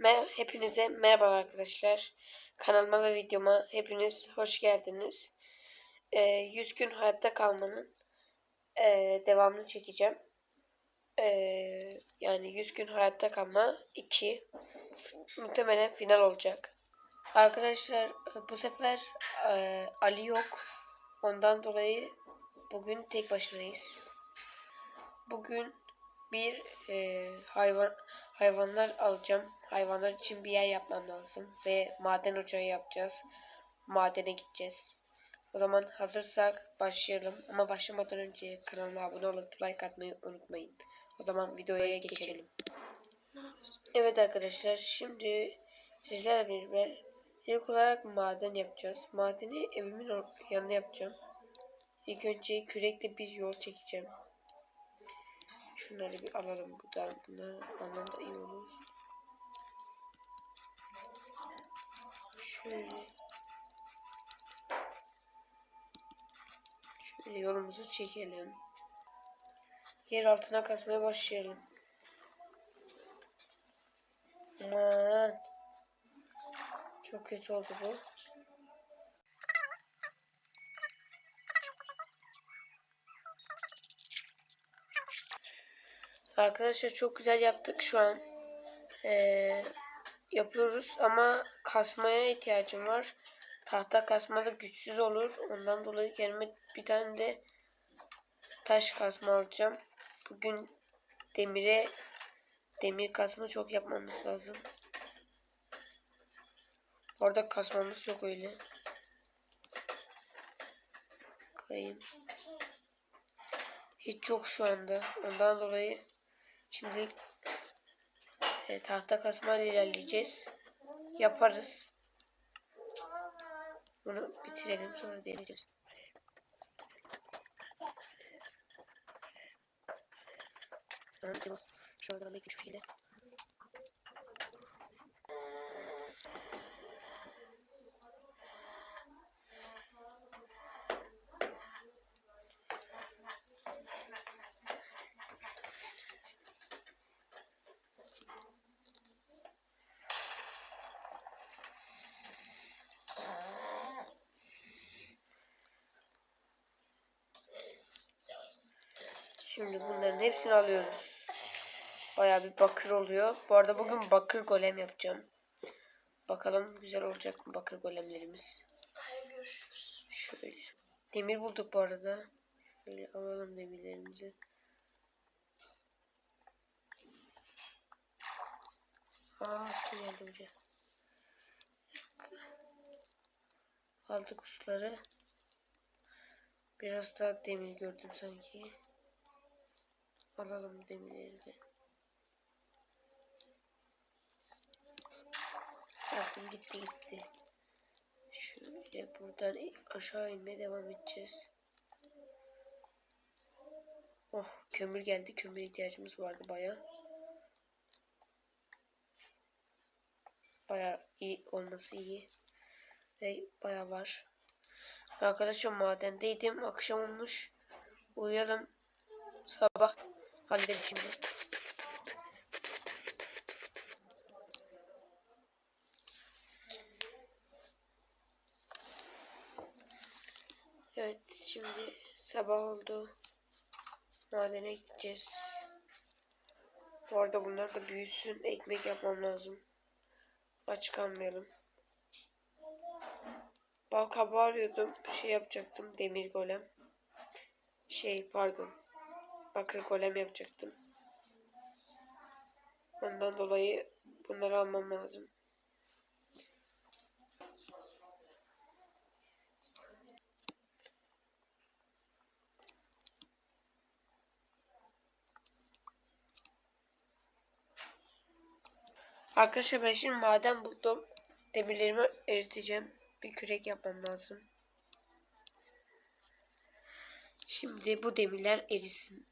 Mer hepinize merhaba arkadaşlar. Kanalıma ve videoma hepiniz hoş geldiniz. Ee, 100 gün hayatta kalmanın ee, devamını çekeceğim. Ee, yani 100 gün hayatta kalma 2 muhtemelen final olacak. Arkadaşlar bu sefer ee, Ali yok. Ondan dolayı bugün tek başınayız. Bugün bir e, hayvan hayvanlar alacağım. Hayvanlar için bir yer yapmam lazım ve maden ocağı yapacağız. Madene gideceğiz. O zaman hazırsak başlayalım. Ama başlamadan önce kanalıma abone olup like atmayı unutmayın. O zaman videoya geçelim. Evet arkadaşlar şimdi sizlerle beraber ilk olarak maden yapacağız. Madeni evimin yanına yapacağım. İlk önce kürekle bir yol çekeceğim. Şunları bir alalım buradan. Bunlar anlamda iyi olur. Şöyle. Şöyle yolumuzu çekelim. Yer altına kazmaya başlayalım. Aman. Çok kötü oldu bu. Arkadaşlar çok güzel yaptık şu an. Ee, yapıyoruz ama kasmaya ihtiyacım var. Tahta kasmada güçsüz olur. Ondan dolayı kendime bir tane de taş kasma alacağım. Bugün demire demir kasma çok yapmamız lazım. Orada kasmamız yok öyle. Koyayım. Hiç yok şu anda. Ondan dolayı Şimdi e, tahta kasma ile ilerleyeceğiz. Yaparız. Bunu bitirelim sonra deneyeceğiz. Şuradan bekle şu şekilde. Şimdi bunların hepsini alıyoruz. Baya bir bakır oluyor. Bu arada bugün bakır golem yapacağım. Bakalım güzel olacak mı bakır golemlerimiz. Şöyle. Demir bulduk bu arada. Şöyle alalım demirlerimizi. Aa su geldi buraya. Aldık usları. Biraz daha demir gördüm sanki. Alalım demirleri de. Yaptım gitti gitti. Şöyle buradan aşağı inmeye devam edeceğiz. Oh kömür geldi. Kömür ihtiyacımız vardı baya. Baya iyi olması iyi. Ve baya var. Arkadaşlar madendeydim. Akşam olmuş. Uyuyalım. Sabah halledelim şimdi. Evet şimdi sabah oldu. Madene gideceğiz. Bu arada bunlar da büyüsün. Ekmek yapmam lazım. Aç kalmayalım. Bal kabağı arıyordum. Bir şey yapacaktım. Demir golem. Şey pardon. Bakır golem yapacaktım. Ondan dolayı bunları almam lazım. Arkadaşlar ben şimdi maden buldum. Demirlerimi eriteceğim. Bir kürek yapmam lazım. Şimdi bu demirler erisin.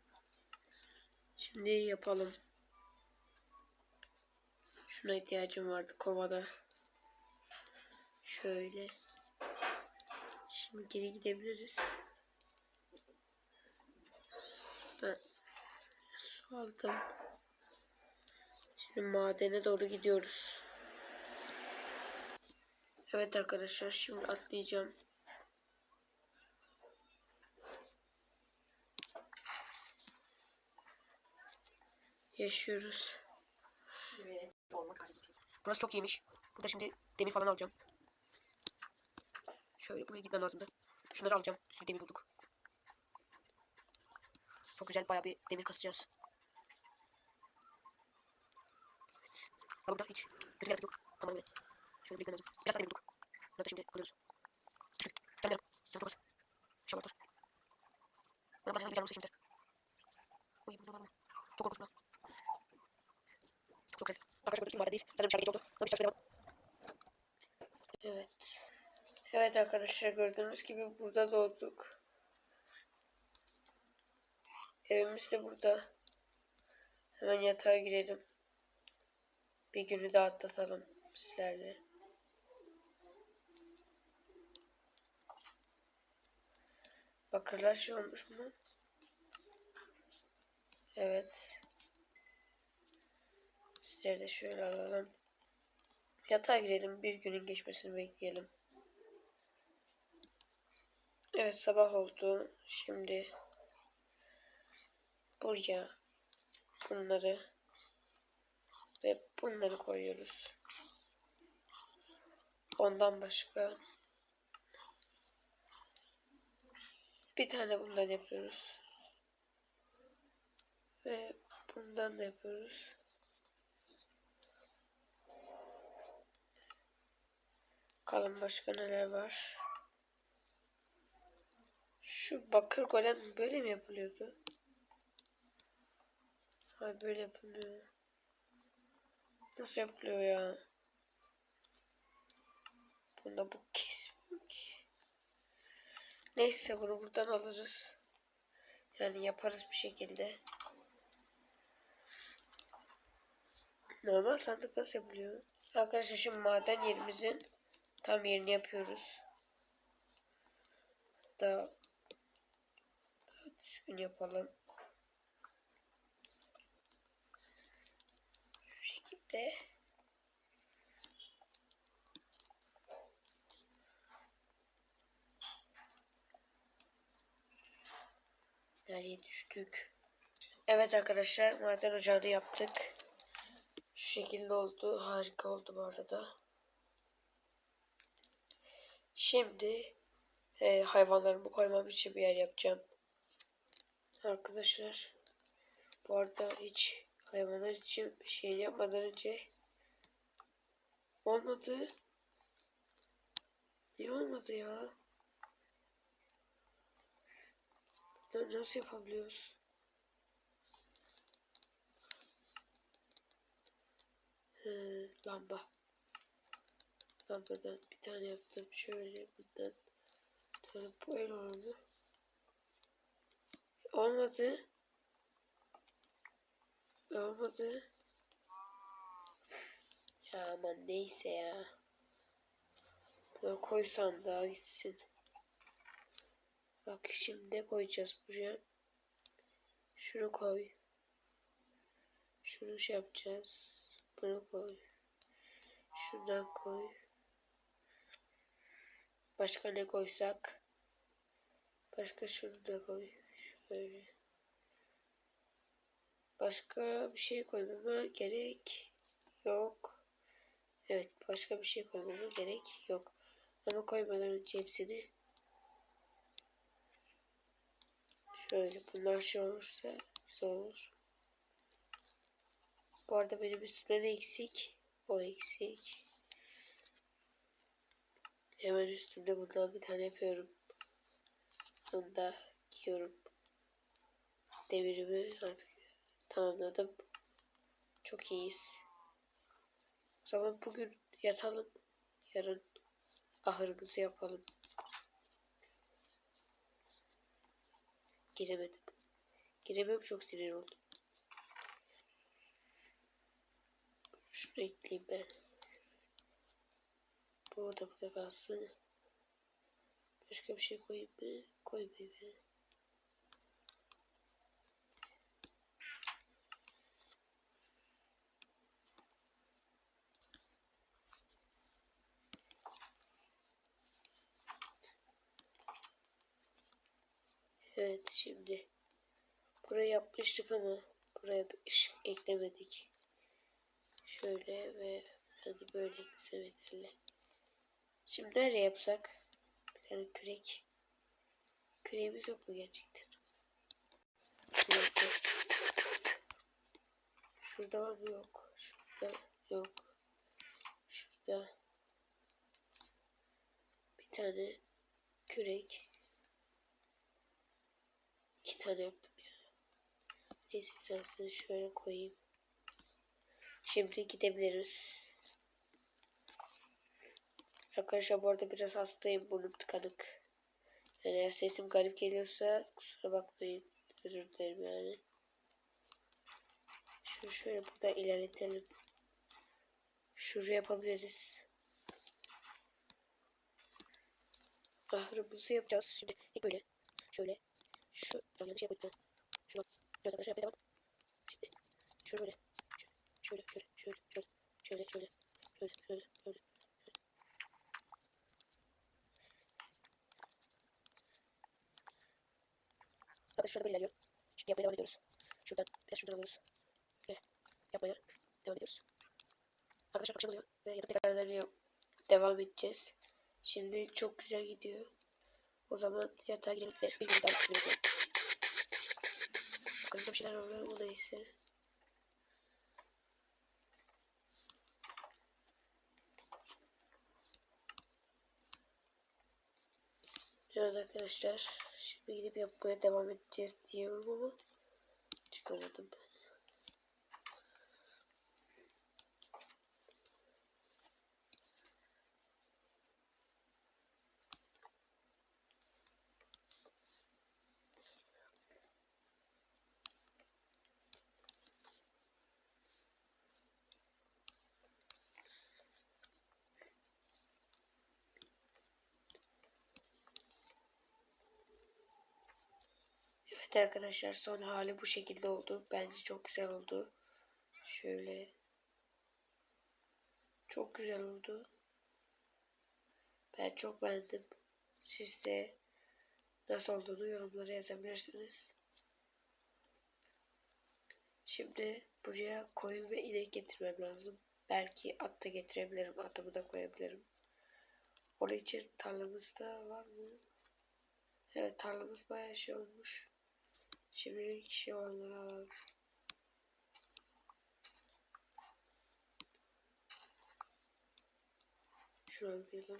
Şimdi yapalım. Şuna ihtiyacım vardı kovada. Şöyle. Şimdi geri gidebiliriz. Da su aldım. Şimdi madene doğru gidiyoruz. Evet arkadaşlar şimdi atlayacağım. Yaşıyoruz. Evet. Halindeyim. Burası çok iyiymiş. Burada şimdi demir falan alacağım. Şöyle buraya gitmem lazımdı. Şunları alacağım. Bir demir bulduk. Çok güzel bayağı bir demir kasacağız. Evet. Ha burada hiç kötü bir yok. Tamam evet. Şöyle birikmem lazım. Biraz daha demir bulduk. Bunları da şimdi alıyoruz. Şu gelmeyelim. Canım çok az. İnşallah dur. Bana bana bir canım şimdi. Uy bunu bana. Çok korkunç. Çok güzel. Arkadaşlar gördüğünüz gibi madendeyiz. Sanırım şarkı geç oldu. Evet. Evet arkadaşlar gördüğünüz gibi burada doğduk. Evimiz de burada. Hemen yatağa girelim. Bir günü daha atlatalım sizlerle. Bakırlar şey olmuş mu? Evet. Sizleri de şöyle alalım. Yatağa girelim. Bir günün geçmesini bekleyelim. Evet sabah oldu. Şimdi buraya bunları ve bunları koyuyoruz. Ondan başka bir tane bundan yapıyoruz. Ve bundan da yapıyoruz. Bakalım başka neler var. Şu bakır golem böyle mi yapılıyordu? Hayır böyle yapılıyor. Nasıl yapılıyor ya? Bunda bu kesmiyor ki. Neyse bunu buradan alırız. Yani yaparız bir şekilde. Normal sandık nasıl yapılıyor? Arkadaşlar şimdi maden yerimizin tam yerini yapıyoruz. Daha, daha düzgün yapalım. Şu şekilde. Nereye düştük? Evet arkadaşlar maden ocağını yaptık. Şu şekilde oldu. Harika oldu bu arada. Şimdi e, hayvanlarımı koymam için bir yer yapacağım. Arkadaşlar bu arada hiç hayvanlar için bir şey yapmadan önce olmadı. Niye olmadı ya? Nasıl yapabiliyoruz? He, lamba. Lambadan bir tane yaptım. Şöyle bundan. Sonra böyle oldu. Olmadı. Olmadı. Ya aman neyse ya. Böyle koysan daha gitsin. Bak şimdi ne koyacağız buraya? Şunu koy. Şunu şey yapacağız. Bunu koy. Şundan koy. Başka ne koysak? Başka şunu da koy. Şöyle. Başka bir şey koymama gerek yok. Evet başka bir şey koymama gerek yok. Ama koymadan önce hepsini şöyle bunlar şey olursa güzel olur. Bu arada benim üstümde ne eksik? O eksik. Hemen üstümde bundan bir tane yapıyorum. Onu da giyiyorum. Demirimi artık tamamladım. Çok iyiyiz. O zaman bugün yatalım. Yarın ahırımızı yapalım. Giremedim. Giremem çok sinir oldum. Şunu ekleyeyim ben. Bu da burada kalsın. Başka bir şey koyayım mı? Koymayayım yani. Evet şimdi buraya yapmıştık ama buraya bir ışık eklemedik. Şöyle ve hadi böyle güzel edelim. Şimdi nereye yapsak? Bir tane kürek. Küreğimiz yok mu gerçekten? Şurada var mı? Yok. Şurada yok. Şurada bir tane kürek. İki tane yaptım ya. Neyse bir tanesini şöyle koyayım. Şimdi gidebiliriz. Arkadaşlar bu arada biraz hastayım. Burnum tıkanık. Yani eğer sesim garip geliyorsa kusura bakmayın. Özür dilerim yani. Şunu şöyle burada ilerletelim. Şuraya yapabiliriz. Ahırımızı yapacağız. Şimdi ilk böyle. Şöyle. Şu yanlış şey yapıyordum. Şunu şöyle arkadaşlar yapmaya devam. Şimdi şöyle böyle. Şöyle şöyle şöyle şöyle şöyle şöyle şöyle şöyle şöyle. Arkadaşlar şurada böyle ilerliyor. Şimdi yapmaya devam ediyoruz. Şuradan biraz şuradan alıyoruz. Ve yapmaya devam ediyoruz. Arkadaşlar akşam oluyor ve yatıp tekrardan devam edeceğiz. Şimdi çok güzel gidiyor. O zaman yatağa ve bir gün daha yapıyoruz. Bakalım bir şeyler oluyor. O neyse. Evet arkadaşlar. Şimdi gidip yapmaya devam edeceğiz diyorum ama çıkamadım. Evet arkadaşlar son hali bu şekilde oldu. Bence çok güzel oldu. Şöyle. Çok güzel oldu. Ben çok beğendim. Siz de nasıl olduğunu yorumlara yazabilirsiniz. Şimdi buraya koyun ve inek getirmem lazım. Belki at da getirebilirim. Atımı da koyabilirim. Onun için tarlamızda var mı? Evet tarlamız bayağı şey olmuş. Şimdilik şey olanları alalım. Şunu alalım.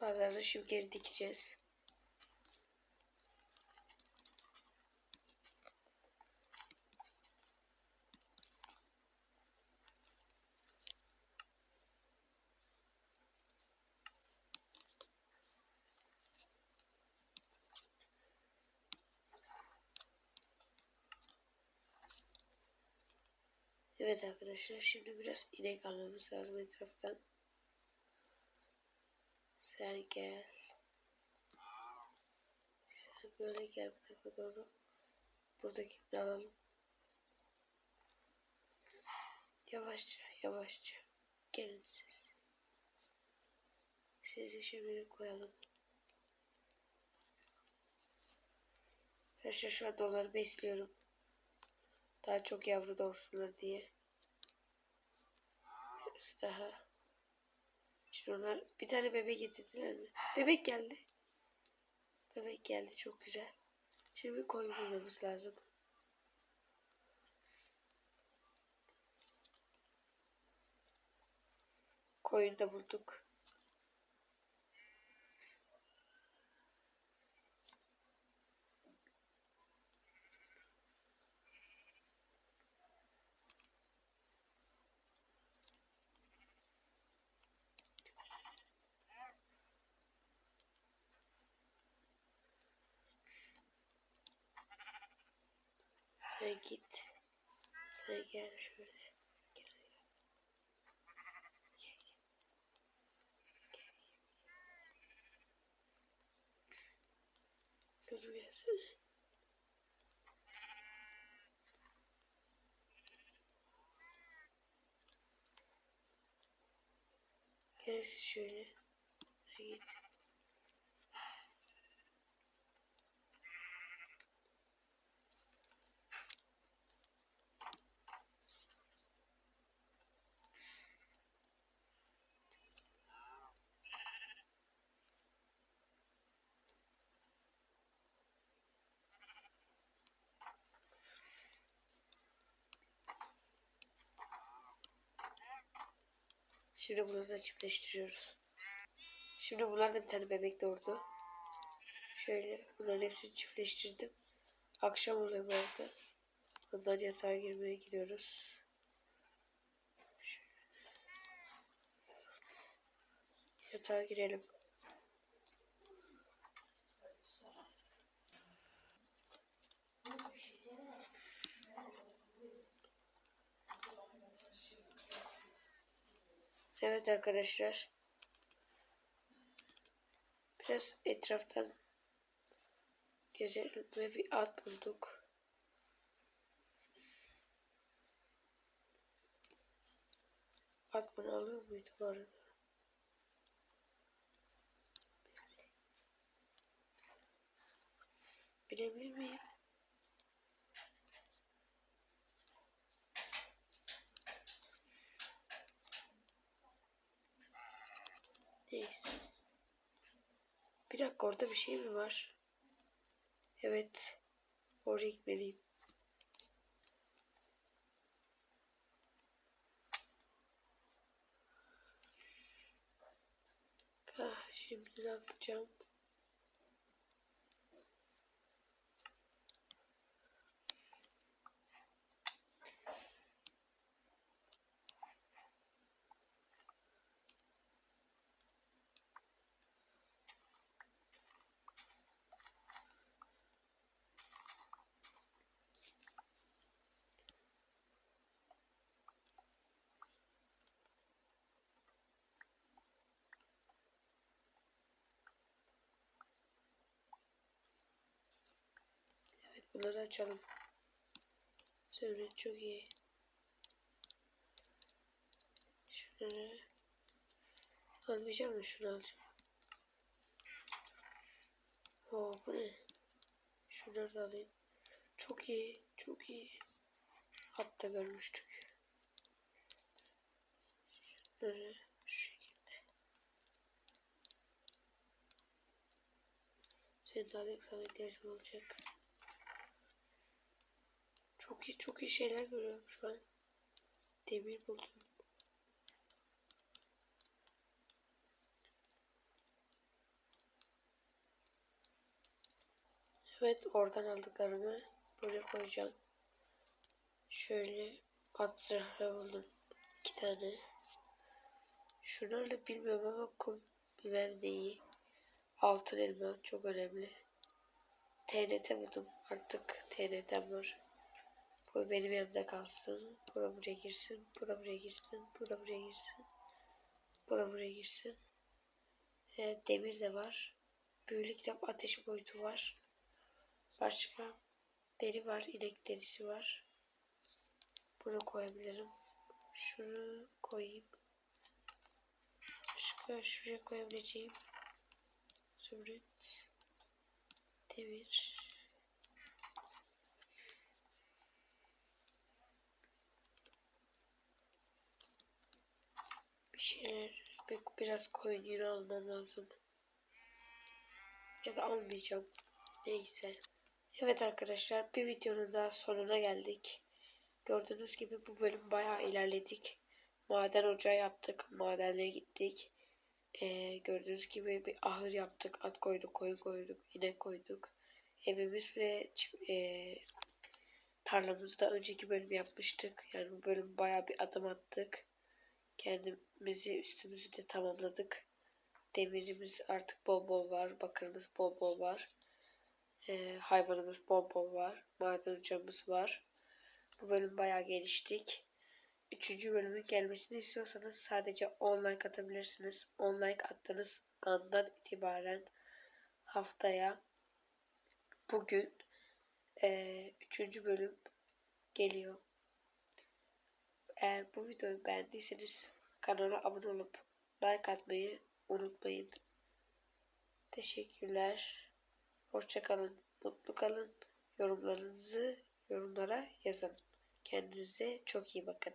Pazarda şimdi geri dikeceğiz. Evet arkadaşlar şimdi biraz inek almamız lazım etraftan. Sen gel. Sen böyle gel bu tarafa doğru. Buradaki alalım. Yavaşça yavaşça. Gelin siz. Sizi şimdi koyalım. Arkadaşlar şu an onları besliyorum. Daha çok yavru doğursunlar diye. Daha. Şimdi onlar bir tane bebek getirdiler mi? Bebek geldi. Bebek geldi çok güzel. Şimdi koyun bulmamız lazım. Koyun da bulduk. Sen git. Sen gel şöyle. Gel. Kızım gelsene. Gel şöyle. Sen. Şimdi bunu da çiftleştiriyoruz. Şimdi bunlar da bir tane bebek doğurdu. Şöyle bunların hepsini çiftleştirdim. Akşam oluyor bu arada. Ondan yatağa girmeye gidiyoruz. Yatağa girelim. Evet arkadaşlar. Biraz etraftan gezelim ve bir at bulduk. At bunu alıyor muydu bu arada? Bilebilir miyim? Neyse. Bir dakika orada bir şey mi var? Evet. Oraya gitmeliyim. Ah, şimdi ne yapacağım? Evet bunları açalım. Sonra çok iyi. Şunları almayacağım da şunu alacağım. Oo bu ne? Şunları da alayım. Çok iyi, çok iyi. Hatta görmüştük. Şunları şu şekilde. Senin alayım sana ihtiyacım olacak. Çok iyi, çok iyi şeyler görüyorum şu an. Demir buldum. Evet, oradan aldıklarımı buraya koyacağım. Şöyle at zırhı buldum. iki tane. Şunlarla bilmiyorum ama kum bilmem neyi. Altın elma çok önemli. TNT buldum. Artık TNT'm var. Bu benim yanımda kalsın. Bu da buraya girsin. Bu da buraya girsin. Bu da buraya girsin. Bu da buraya girsin. Ee, demir de var. Büyülü kitap ateş boyutu var. Başka deri var. inek derisi var. Bunu koyabilirim. Şunu koyayım. Başka şuraya koyabileceğim. Zümrüt. Demir. Şeyler bir, biraz koyun yünü almam lazım. Ya da almayacağım. Neyse. Evet arkadaşlar bir videonun daha sonuna geldik. Gördüğünüz gibi bu bölüm bayağı ilerledik. Maden ocağı yaptık. Madenle gittik. Ee, gördüğünüz gibi bir ahır yaptık. At koyduk, koyun koyduk, inek koyduk. Evimiz ve e, tarlamızda önceki bölüm yapmıştık. Yani bu bölüm bayağı bir adım attık. Kendimizi üstümüzü de tamamladık. Demirimiz artık bol bol var. Bakırımız bol bol var. Ee, hayvanımız bol bol var. Maden ocağımız var. Bu bölüm bayağı geliştik. Üçüncü bölümün gelmesini istiyorsanız sadece online atabilirsiniz. Online attığınız andan itibaren haftaya bugün e, üçüncü bölüm geliyor. Eğer bu videoyu beğendiyseniz kanala abone olup like atmayı unutmayın. Teşekkürler. Hoşça kalın. Mutlu kalın. Yorumlarınızı yorumlara yazın. Kendinize çok iyi bakın.